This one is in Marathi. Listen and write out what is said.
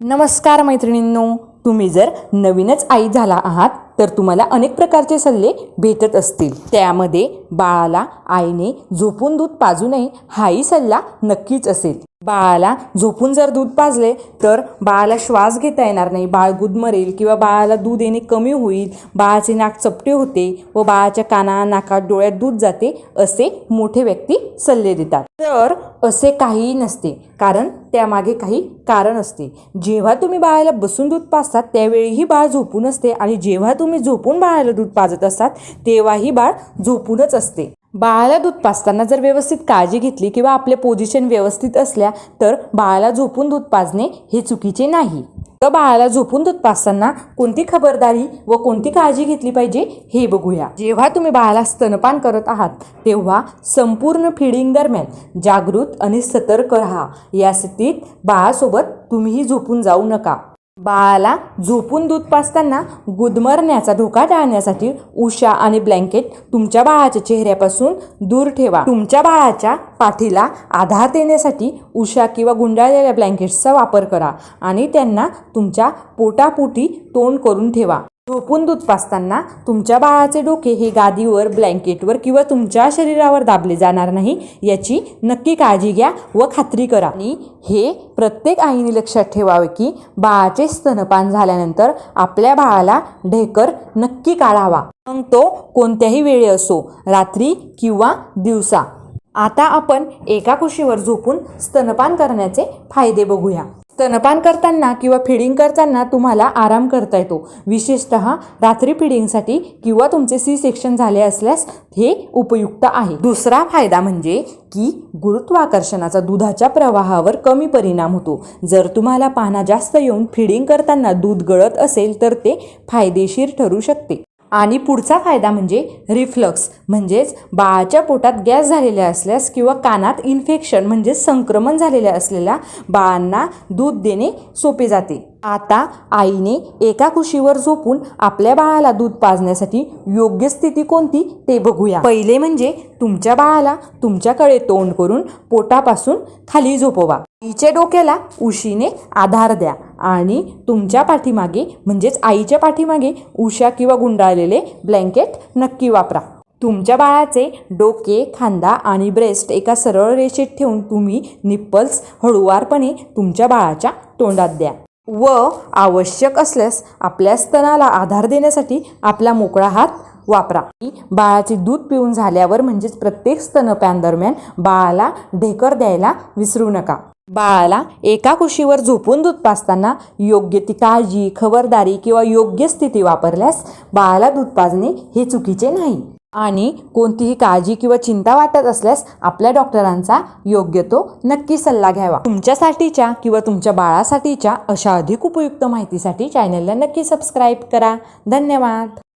नमस्कार मैत्रिणींनो तुम्ही जर नवीनच आई झाला आहात तर तुम्हाला अनेक प्रकारचे सल्ले भेटत असतील. त्यामध्ये बाळाला आईने झोपून दूध पाजू नये हाही सल्ला नक्कीच असेल. बाळाला झोपून जर दूध पाजले तर बाळाला श्वास घेता येणार नाही. बाळ गुदमरेल किंवा बाळाला दूध येणे कमी होईल बाळाचे नाक चपटे होते व बाळाच्या काना नाकात डोळ्यात दूध जाते असे मोठे व्यक्ती सल्ले देतात. तर असे काहीही नसते कारण त्यामागे काही कारण असते. जेव्हा तुम्ही बाळाला बसून दूध पाजतात त्यावेळीही बाळ झोपून असते आणि जेव्हा तुम्ही झोपून बाळाला दूध पाजत असतात तेव्हाही बाळ झोपूनच असते. बाळाला दूध पाजताना जर व्यवस्थित काळजी घेतली किंवा आपले पोझिशन व्यवस्थित असल्या तर बाळाला झोपून दूध पाजणे हे चुकीचे नाही. तर बाळाला झोपून दूध पाजताना कोणती खबरदारी व कोणती काळजी घेतली पाहिजे हे बघूया. जेव्हा तुम्ही बाळाला स्तनपान करत आहात तेव्हा संपूर्ण फिडिंग दरम्यान जागृत आणि सतर्क राहा. या स्थितीत बाळासोबत तुम्हीही झोपून जाऊ नका. बाळाला झोपून दूध पाजताना गुदमरण्याचा धोका टाळण्यासाठी उषा आणि ब्लँकेट तुमच्या बाळाच्या चेहऱ्यापासून दूर ठेवा. तुमच्या बाळाच्या पाठीला आधार देण्यासाठी उषा किंवा गुंडाळलेल्या ब्लँकेट्सचा वापर करा आणि त्यांना तुमच्या पोटापोटी तोंड करून ठेवा. झोपून दूध पाजताना तुमच्या बाळाचे डोके हे गादीवर ब्लँकेटवर किंवा तुमच्या शरीरावर दाबले जाणार नाही याची नक्की काळजी घ्या व खात्री करा. आणि हे प्रत्येक आईने लक्षात ठेवावे की बाळाचे स्तनपान झाल्यानंतर आपल्या बाळाला ढेकर नक्की काढावा. मग तो कोणत्याही वेळी असो रात्री किंवा दिवसा. आता आपण एका कुशीवर झोपून स्तनपान करण्याचे फायदे बघूया. स्तनपान करताना किंवा फिडिंग करताना तुम्हाला आराम करता येतो. विशेषत रात्री फिडिंगसाठी किंवा तुमचे सी सेक्शन झाले असल्यास हे उपयुक्त आहे. दुसरा फायदा म्हणजे की गुरुत्वाकर्षणाचा दुधाच्या प्रवाहावर कमी परिणाम होतो. जर तुम्हाला पाना जास्त येऊन फिडिंग करताना दूध गळत असेल तर ते फायदेशीर ठरू शकते. आणि पुढचा फायदा म्हणजे रिफ्लक्स म्हणजेच बाळाच्या पोटात गॅस झालेल्या असल्यास किंवा कानात इन्फेक्शन म्हणजे संक्रमण झालेल्या असलेल्या बाळांना दूध देणे सोपे जाते. आता आईने एका कुशीवर झोपून आपल्या बाळाला दूध पाजण्यासाठी योग्य स्थिती कोणती ते बघूया. पहिले म्हणजे तुमच्या बाळाला तुमच्याकडे तोंड करून पोटापासून खाली झोपवा. आईच्या डोक्याला उशीने आधार द्या. आणि तुमच्या पाठीमागे म्हणजेच आईच्या पाठीमागे उषा किंवा गुंडाळलेले ब्लँकेट नक्की वापरा. तुमच्या बाळाचे डोके खांदा आणि ब्रेस्ट एका सरळ रेषेत ठेवून तुम्ही निप्पल्स हळुवारपणे तुमच्या बाळाच्या तोंडात द्या. व आवश्यक असल्यास आपल्या स्तनाला आधार देण्यासाठी आपला मोकळा हात वापरा. बाळाचे दूध पिऊन झाल्यावर म्हणजेच प्रत्येक स्तनपान दरम्यान बाळाला ढेकर द्यायला विसरू नका. बाळाला एका कुशीवर झोपून दूध पाजताना योग्य ती काळजी खबरदारी किंवा योग्य स्थिती वापरल्यास बाळाला दूध पाजणे हे चुकीचे नाही. आणि कोणतीही काळजी किंवा चिंता वाटत असल्यास आपल्या डॉक्टरांचा योग्य तो नक्की सल्ला घ्यावा. तुमच्यासाठीच्या किंवा तुमच्या बाळासाठीच्या अशा अधिक उपयुक्त माहितीसाठी चॅनलला नक्की सबस्क्राईब करा. धन्यवाद.